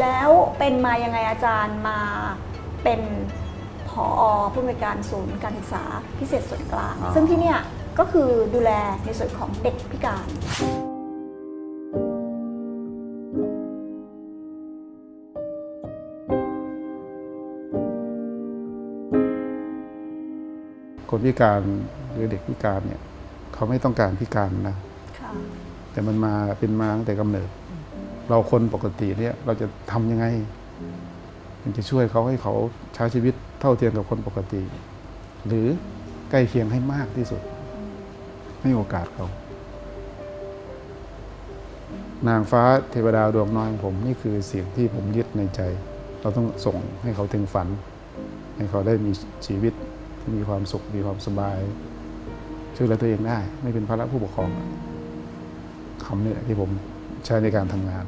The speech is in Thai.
แล้วเป็นมายังไงอาจารย์มาเป็นผอผู้อำนวยการศูนย์การศึกษาพิเศษส่วนกลาง อ๋อ ซึ่งที่เนี่ยก็คือดูแลในส่วนของเด็กพิการ คนพิการหรือเด็กพิการเนี่ยเขาไม่ต้องการพิการนะ ค่ะ แต่มันมาเป็นมาตั้งแต่กำเนิด เราคนปกติเนี่ยเราจะทำยังไงมันจะช่วยเขาให้เขาใช้ชีวิตเท่าเทียมกับคนปกติ หรือใกล้เคียงให้มากที่สุด ให้โอกาสเขา นางฟ้าเทวดาดวงน้อยของผมนี่คือสิ่งที่ผมยึดในใจ เราต้องส่งให้เขาถึงฝัน ให้เขาได้มีชีวิตที่มีความสุขมีความสบาย ช่วยเหลือตัวเองได้ ไม่เป็นภาระผู้ปกครองคำนี้แหละที่ผมใช้ในการทำงาน